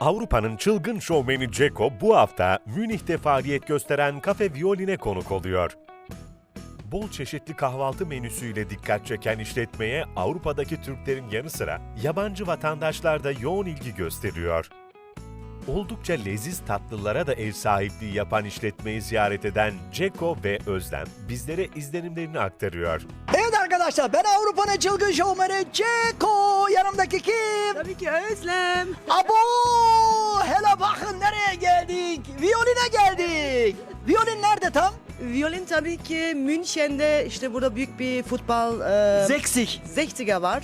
Avrupa'nın çılgın şovmeni Ceko bu hafta Münih'te faaliyet gösteren Cafe Violin'e konuk oluyor. Bol çeşitli kahvaltı menüsüyle dikkat çeken işletmeye Avrupa'daki Türklerin yanı sıra yabancı vatandaşlar da yoğun ilgi gösteriyor. Oldukça leziz tatlılara da ev sahipliği yapan işletmeyi ziyaret eden Ceko ve Özlem bizlere izlenimlerini aktarıyor. Evet arkadaşlar ben Avrupa'nın çılgın şovmeni Ceko. Yanımdaki kim? Tabii ki Özlem. Abo! Hele bakın nereye geldik? Violine geldik. Violin nerede tam? Violin tabii ki München'de işte burada büyük bir futbol e, Zeksik. Zechtiger var.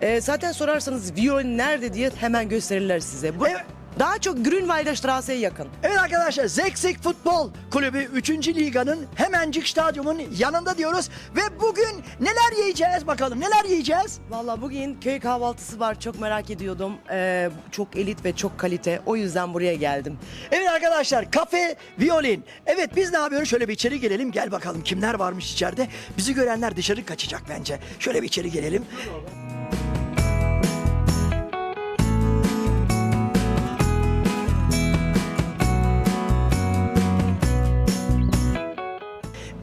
E, zaten sorarsanız violin nerede diye hemen gösterirler size. Bu, Evet. Daha çok Grünwalder Strasse'ye yakın. Evet arkadaşlar Zeksik Futbol Kulübü 3. Liganın hemencik stadyumun yanında diyoruz. Ve bugün neler yiyeceğiz bakalım neler yiyeceğiz? Vallahi bugün köy kahvaltısı var çok merak ediyordum. E, çok elit ve çok kalite. O yüzden buraya geldim. Evet arkadaşlar kafe violin. Evet biz ne yapıyoruz? Şöyle bir içeri gelelim. Gel bakalım kimler varmış içeride. Bizi görenler dışarı kaçacak bence. Şöyle bir içeri gelelim.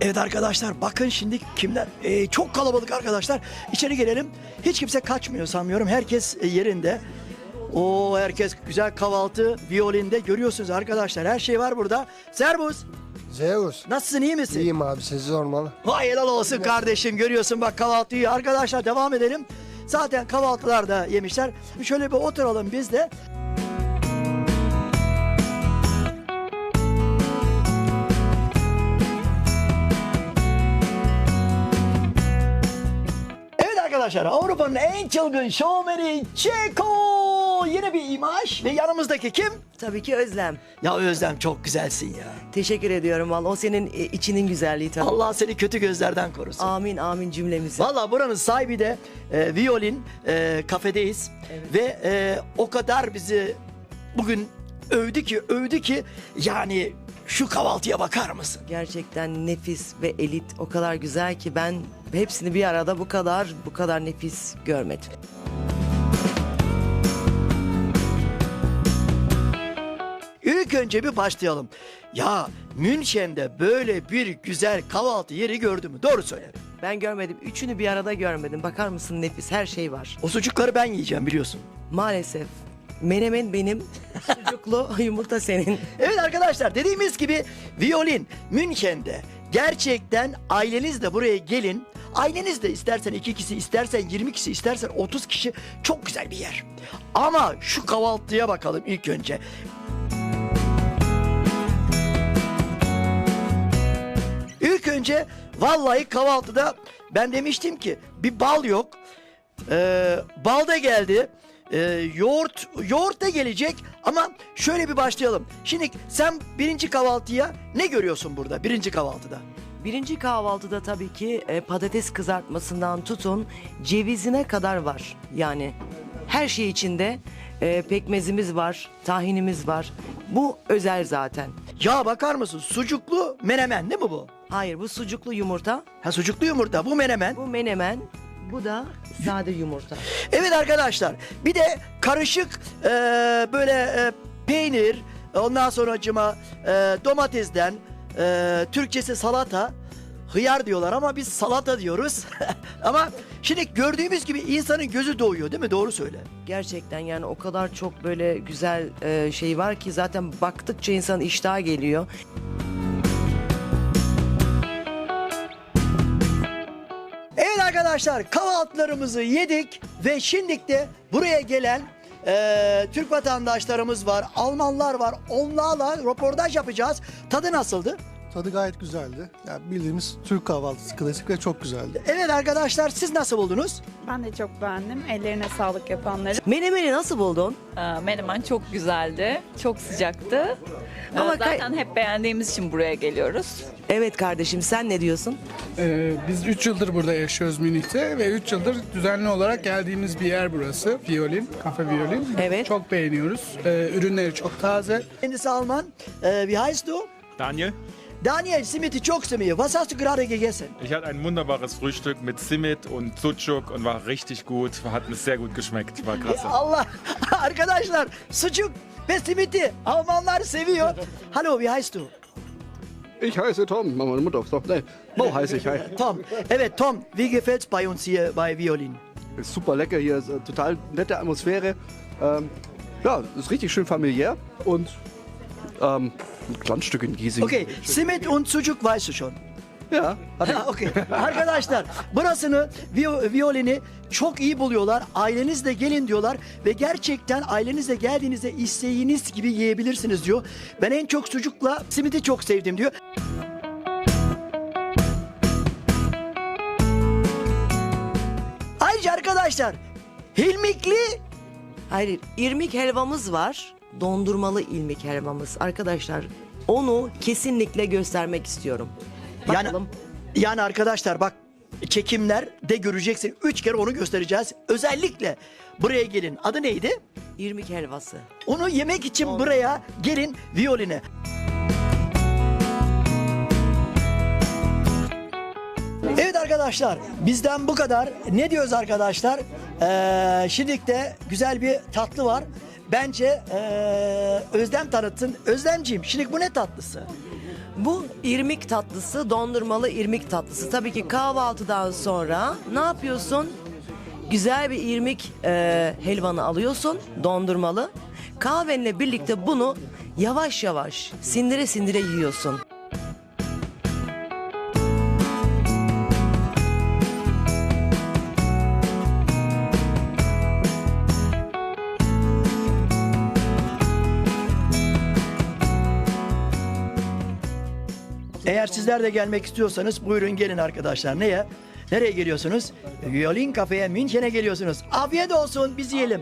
Evet arkadaşlar bakın şimdi kimler? Ee, çok kalabalık arkadaşlar. İçeri gelelim. Hiç kimse kaçmıyor sanmıyorum. Herkes e, yerinde. O herkes güzel kahvaltı violinde görüyorsunuz arkadaşlar. Her şey var burada. Servus. Zeus. nasılsın iyi misin? İyiyim abi sizi sormalı. Vay helal olsun kardeşim. Görüyorsun bak kahvaltı yiyor. Arkadaşlar devam edelim. Zaten kahvaltılar da yemişler. Şöyle bir oturalım biz de arkadaşlar Avrupa'nın en çılgın şovmeni Çeko. Yine bir imaj ve yanımızdaki kim? Tabii ki Özlem. Ya Özlem çok güzelsin ya. Teşekkür ediyorum vallahi. O senin e, içinin güzelliği tabii. Allah seni kötü gözlerden korusun. Amin amin cümlemizi. Valla buranın sahibi de e, Violin e, kafedeyiz ve e, o kadar bizi bugün övdü ki övdü ki yani şu kahvaltıya bakar mısın? Gerçekten nefis ve elit o kadar güzel ki ben hepsini bir arada bu kadar bu kadar nefis görmedim. İlk önce bir başlayalım. Ya Münşen'de böyle bir güzel kahvaltı yeri gördü mü? Doğru söyle. Ben görmedim. Üçünü bir arada görmedim. Bakar mısın nefis her şey var. O sucukları ben yiyeceğim biliyorsun. Maalesef. Menemen benim. Sucuklu yumurta senin. Evet arkadaşlar dediğimiz gibi violin Münken'de gerçekten ailenizle buraya gelin. Aileniz de istersen iki kişi, istersen 20 kişi, istersen 30 kişi çok güzel bir yer. Ama şu kahvaltıya bakalım ilk önce. İlk önce vallahi kahvaltıda ben demiştim ki bir bal yok. Ee, bal da geldi. Ee, yoğurt, yoğurt da gelecek ama şöyle bir başlayalım. Şimdi sen birinci kahvaltıya ne görüyorsun burada birinci kahvaltıda? Birinci kahvaltıda tabii ki e, patates kızartmasından tutun cevizine kadar var. Yani her şey içinde e, pekmezimiz var, tahinimiz var. Bu özel zaten. Ya bakar mısın sucuklu menemen değil mi bu? Hayır bu sucuklu yumurta, Ha sucuklu yumurta bu menemen. bu menemen, bu da sade yumurta. Evet arkadaşlar bir de karışık e, böyle e, peynir ondan sonra acıma domatesden e, Türkçesi salata hıyar diyorlar ama biz salata diyoruz. ama şimdi gördüğümüz gibi insanın gözü doyuyor değil mi? Doğru söyle. Gerçekten yani o kadar çok böyle güzel e, şey var ki zaten baktıkça insan iştah geliyor. Arkadaşlar kahvaltılarımızı yedik ve şimdi de buraya gelen e, Türk vatandaşlarımız var, Almanlar var. Onlarla röportaj yapacağız. Tadı nasıldı? Tadı gayet güzeldi. Yani bildiğimiz Türk kahvaltısı klasik ve çok güzeldi. Evet arkadaşlar siz nasıl buldunuz? Ben de çok beğendim. Ellerine sağlık yapanları. Menemeni nasıl buldun? Ee, Menemen çok güzeldi, çok sıcaktı. Ama Ama zaten hep beğendiğimiz için buraya geliyoruz. Evet kardeşim sen ne diyorsun? Ee, biz 3 yıldır burada yaşıyoruz Münih'te ve 3 yıldır düzenli olarak geldiğimiz bir yer burası. Violin, kafe Violin. Evet. Çok beğeniyoruz. Ee, ürünleri çok taze. Kendisi Alman. Ee, wie heißt du? Daniel, Daniel Simiti çok seviyor. Was hast du gerade gegessen? ich hatte ein wunderbares Frühstück mit Zimt und Sucuk und war richtig gut, hat mir sehr gut geschmeckt, war klasse. Allah arkadaşlar sucuk ve simiti. Almanlar seviyor. Hallo, wie heißt du? Ich heiße Tom, meine Mutter ist doch. Nee, Mo heiße ich. Hi. Tom. Evet Tom, wie gefällt's bei uns hier bei Violin? Ist super lecker hier, ist, äh, total nette Atmosphäre. Ähm, ja, ist richtig schön familiär und ähm, ein kleines Stück in Giesing. Okay, simit und sucuk weißt du schon. Ja, hatte Ha, okey. Arkadaşlar burasını vi- violini çok iyi buluyorlar. Ailenizle gelin diyorlar ve gerçekten ailenizle geldiğinizde isteğiniz gibi yiyebilirsiniz diyor. Ben en çok sucukla simidi çok sevdim diyor. Ayrıca arkadaşlar Hilmikli Hayır, irmik helvamız var. Dondurmalı irmik helvamız. Arkadaşlar onu kesinlikle göstermek istiyorum. Yani Bakalım. yani arkadaşlar bak çekimler de göreceksin. Üç kere onu göstereceğiz. Özellikle buraya gelin. Adı neydi? irmik helvası. Onu yemek için buraya gelin violine. Evet arkadaşlar bizden bu kadar. Ne diyoruz arkadaşlar? Ee, şimdilik de güzel bir tatlı var. Bence ee, Özlem tanıtsın. Özlemciğim şimdi bu ne tatlısı? Bu irmik tatlısı, dondurmalı irmik tatlısı. Tabii ki kahvaltıdan sonra ne yapıyorsun? Güzel bir irmik e, helvanı alıyorsun, dondurmalı. Kahvenle birlikte bunu yavaş yavaş sindire sindire yiyorsun. Eğer sizler de gelmek istiyorsanız buyurun gelin arkadaşlar. Neye? Nereye geliyorsunuz? Violin kafeye München'e geliyorsunuz. Afiyet olsun biz yiyelim.